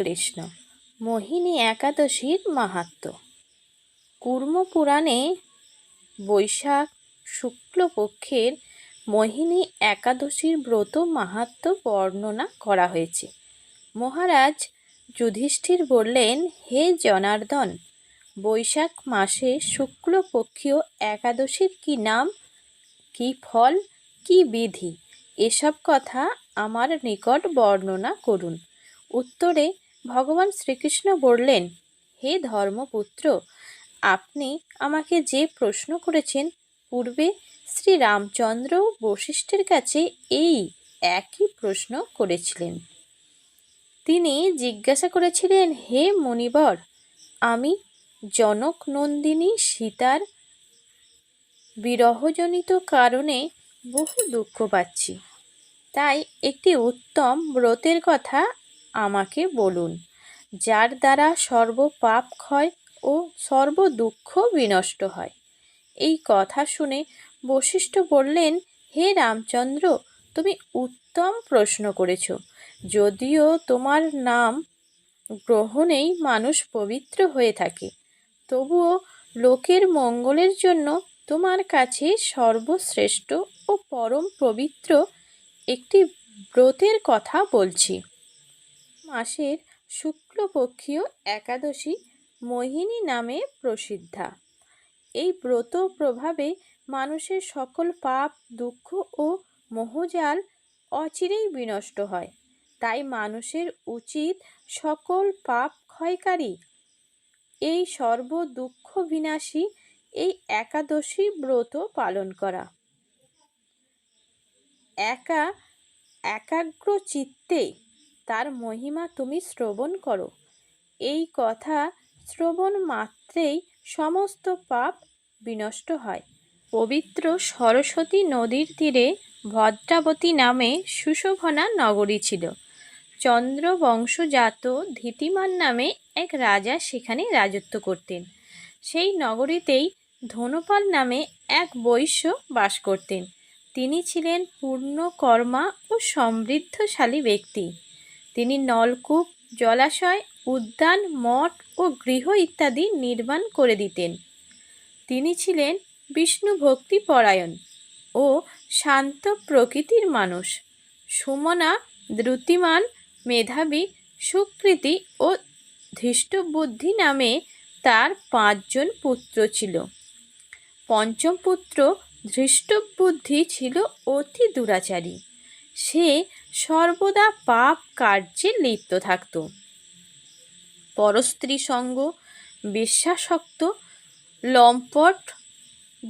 শ্রীকৃষ্ণ, মোহিনী একাদশীর মাহাত্ম্য কুর্ম পুরাণে বৈশাখ শুক্লপক্ষের মোহিনী একাদশীর ব্রত মাহাত্ম্য বর্ণনা করা হয়েছে। মহারাজ যুধিষ্ঠির বললেন, হে জনার্দন, বৈশাখ মাসে শুক্লপক্ষীয় একাদশীর কি নাম, কি ফল, কি বিধি, এসব কথা আমার নিকট বর্ণনা করুন। উত্তরে ভগবান শ্রীকৃষ্ণ বললেন, হে ধর্মপুত্র, আপনি আমাকে যে প্রশ্ন করেছেন, পূর্বে শ্রী রামচন্দ্র বশিষ্ঠের কাছে এই একই প্রশ্ন করেছিলেন। তিনি জিজ্ঞাসা করেছিলেন, হে মণিবর আমি জনক নন্দিনী সীতার বিরহজনিত কারণে বহু দুঃখ পাচ্ছি। তাই একটি উত্তম ব্রতের কথা আমাকে বলুন, যার দ্বারা সর্ব পাপ ক্ষয় ও সর্ব দুঃখ বিনষ্ট হয়। এই কথা শুনে বশিষ্ঠ বললেন, হে রামচন্দ্র, তুমি উত্তম প্রশ্ন করেছ। যদিও তোমার নাম গ্রহণেই মানুষ পবিত্র হয়ে থাকে, তবুও লোকের মঙ্গলের জন্য তোমার কাছে সর্বশ্রেষ্ঠ ও পরম পবিত্র একটি ব্রতের কথা বলছি। মাসের শুক্লপক্ষীয় একাদশী মোহিনী নামে প্রসিদ্ধা। এই ব্রত প্রভাবে মানুষের সকল পাপ, দুঃখ ও মোহজাল অচিরেই বিনষ্ট হয়। তাই মানুষের উচিত সকল পাপ ক্ষয়কারী। এই সর্ব দুঃখ বিনাশী এই একাদশী ব্রত পালন করা। একা একাগ্র চিত্তে তার মহিমা তুমি শ্রবণ করো। এই কথা শ্রবণ মাত্রেই সমস্ত পাপ বিনষ্ট হয়। পবিত্র সরস্বতী নদীর তীরে ভদ্রাবতী নামে সুশোভনা নগরী ছিল। চন্দ্রবংশজাত ধীতিমান নামে এক রাজা সেখানে রাজত্ব করতেন। সেই নগরীতেই ধনপাল নামে এক বৈশ্য বাস করতেন। তিনি ছিলেন পূর্ণকর্মা ও সমৃদ্ধশালী ব্যক্তি। তিনি নলকূপ, জলাশয়, উদ্যান, মঠ ও গৃহ ইত্যাদি নির্মাণ করে দিতেন। তিনি ছিলেন বিষ্ণু ভক্তি পরায়ণ ও শান্ত প্রকৃতির মানুষ। সুমনা, দ্রুতিমান, মেধাবী, সুকৃতি ও ধৃষ্টবুদ্ধি নামে তার পাঁচজন পুত্র ছিল। পঞ্চম পুত্র ধৃষ্টবুদ্ধি ছিল অতি দুরাচারী। সে সর্বদা পাপ কার্যে লিপ্ত থাকত। পরস্ত্রী সঙ্গ, বিশ্বাসক্ত, লম্পট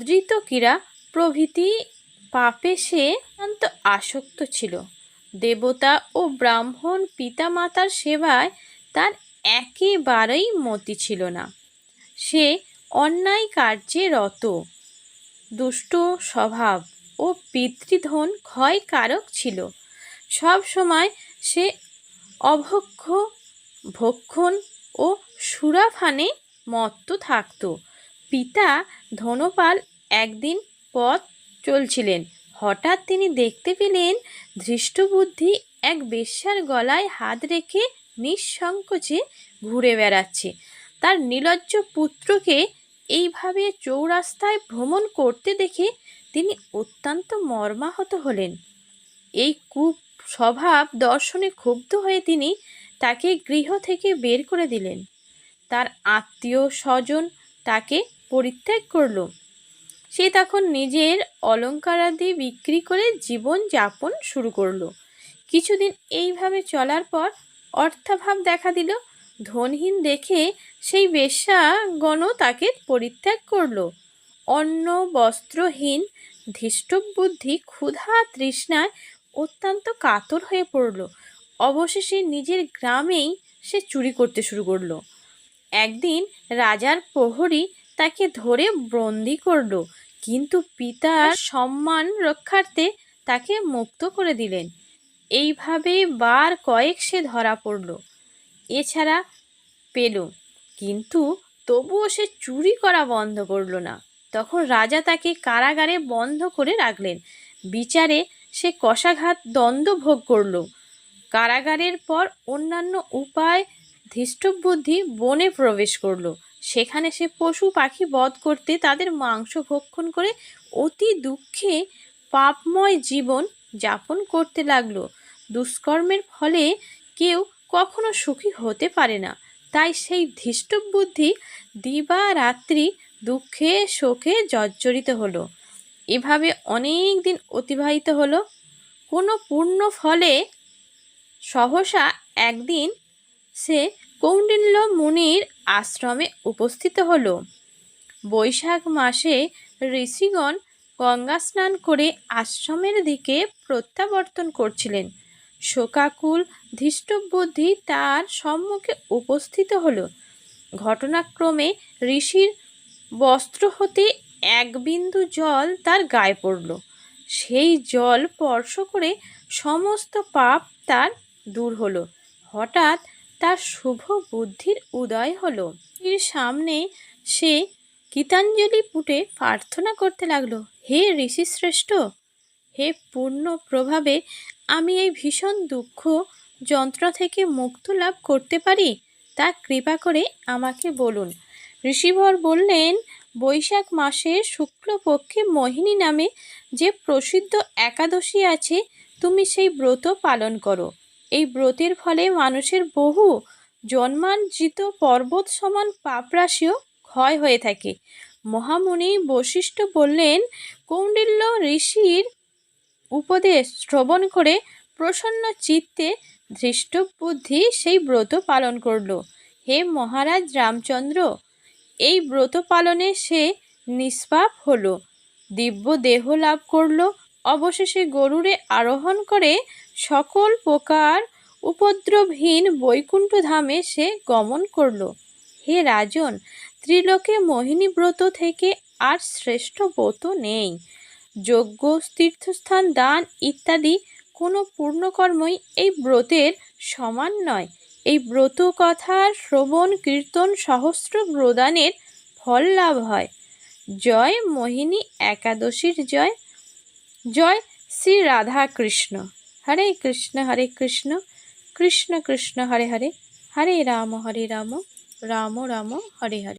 ধৃতকীরা প্রভৃতি পাপে সে অত্যন্ত আসক্ত ছিল। দেবতা ও ব্রাহ্মণ পিতামাতার সেবায় তার একেবারেই মতি ছিল না। সে অন্যায় কার্যে রত। দুষ্ট স্বভাব ও পিতৃধন ক্ষয়কারক ছিল। সব সময় সে অভক্ষ, ভক্ষণ ও সুরাফানে মত্ত থাকত। পিতা ধনপাল একদিন পথ চলছিলেন। হঠাৎ তিনি দেখতে পেলেন ধৃষ্টবুদ্ধি এক বেশ্যার গলায় হাত রেখে নিঃসংকোচে ঘুরে বেড়াচ্ছে। তার নিলজ্জ পুত্রকে এইভাবে চৌরাস্তায় ভ্রমণ করতে দেখে তিনি অত্যন্ত মর্মাহত হলেন। এই কূপ স্বভাব দর্শনে ক্ষুব্ধ হয়ে তিনি তাকে গৃহ থেকে বের করে দিলেন। তার আত্মীয় স্বজন তাকে পরিত্যাগ করল। সে তখন নিজের অলঙ্কারাদি বিক্রি করে জীবন যাপন শুরু করল। কিছুদিন এইভাবে চলার পর অর্থাভাব দেখা দিল। ধনহীন দেখে সেই বেশ্যাগণও তাকে পরিত্যাগ করল। অন্ন বস্ত্রহীন ধৃষ্টবুদ্ধি, ক্ষুধা, তৃষ্ণায় অত্যন্ত কাতর হয়ে পড়ল। অবশেষে নিজের গ্রামেই সে চুরি করতে শুরু করল। একদিন রাজার প্রহরী তাকে ধরে বন্দি করল, কিন্তু পিতার সম্মান রক্ষার্থে তাকে মুক্ত করে দিলেন। এইভাবে বার কয়েক সে ধরা পড়ল। এছাড়া পেল, কিন্তু তবুও সে চুরি করা বন্ধ করল না। তখন রাজা তাকে কারাগারে বন্ধ করে রাখলেন। বিচারে সে কষাঘাত দ্বন্দ্ব ভোগ করল। কারাগারের পর অন্যান্য উপায় ধৃষ্টবুদ্ধি বনে প্রবেশ করল। সেখানে সে পশু পাখি বধ করতে তাদের মাংস ভক্ষণ করে অতি দুঃখে পাপময় জীবন যাপন করতে লাগল। দুষ্কর্মের ফলে কেউ কখনো সুখী হতে পারে না। তাই সেই ধৃষ্টবুদ্ধি দিবা রাত্রি দুঃখে শোকে জর্জরিত হলো। এভাবে অনেক দিন অতিবাহিত হলো। কোনো পূর্ণ ফলে সহসা একদিন সে কৌণ্ডিল্য মুনির আশ্রমে উপস্থিত হলো। বৈশাখ মাসে ঋষিগণ গঙ্গা স্নান করে আশ্রমের দিকে প্রত্যাবর্তন করছিলেন। শোকাকুল ধৃষ্টবুদ্ধি তার সম্মুখে উপস্থিত হলো। ঘটনাক্রমে ঋষির বস্ত্র হতে এক বিন্দু জল তার গায়ে পড়ল। সেই জল স্পর্শ করে সমস্ত পাপ তার দূর হলো। হঠাৎ তার শুভ বুদ্ধির উদয় হলো। এর সামনে সে গীতাঞ্জলি পুটে প্রার্থনা করতে লাগল, হে ঋষিশ্রেষ্ঠ, হে পূর্ণ প্রভাবে আমি এই ভীষণ দুঃখ যন্ত্রণা থেকে মুক্ত লাভ করতে পারি? তা কৃপা করে আমাকে বলুন। ঋষিভর বললেন বৈশাখ মাসে শুক্লপক্ষে মোহিনী নামে যে প্রসিদ্ধ একাদশী আছে, তুমি সেই ব্রত পালন করো। এই ব্রতের ফলে মানুষের বহু জন্মাঞ্জিত পর্বত সমান পাপরাশিও ক্ষয় হয়ে থাকে। মহামুনি বশিষ্ঠ বললেন কৌণ্ডিল্য ঋষির উপদেশ শ্রবণ করে প্রসন্ন চিত্তে ধৃষ্টবুদ্ধি সেই ব্রত পালন করল। হে মহারাজ রামচন্দ্র এই ব্রত পালনে সে নিষ্পাপ হলো, দিব্য দেহ লাভ করল, অবশেষে গরুরে আরোহণ করে সকল প্রকার উপদ্রবহীন বৈকুণ্ঠ ধামে সে গমন করল। হে রাজন, ত্রিলোকে মোহিনী ব্রত থেকে আর শ্রেষ্ঠ ব্রত নেই। যজ্ঞ, তীর্থস্থান, দান ইত্যাদি কোনো পূর্ণকর্মই এই ব্রতের সমান নয়। এই ব্রত কথার শ্রবণ, কীর্তন, সহস্র প্রদানের ফল লাভ হয়। জয় মোহিনী একাদশীর জয়। জয় শ্রী রাধা কৃষ্ণ হরে কৃষ্ণ হরে কৃষ্ণ। কৃষ্ণ কৃষ্ণ, হরে হরে। হরে রাম হরে রাম। রাম রাম, হরে হরে।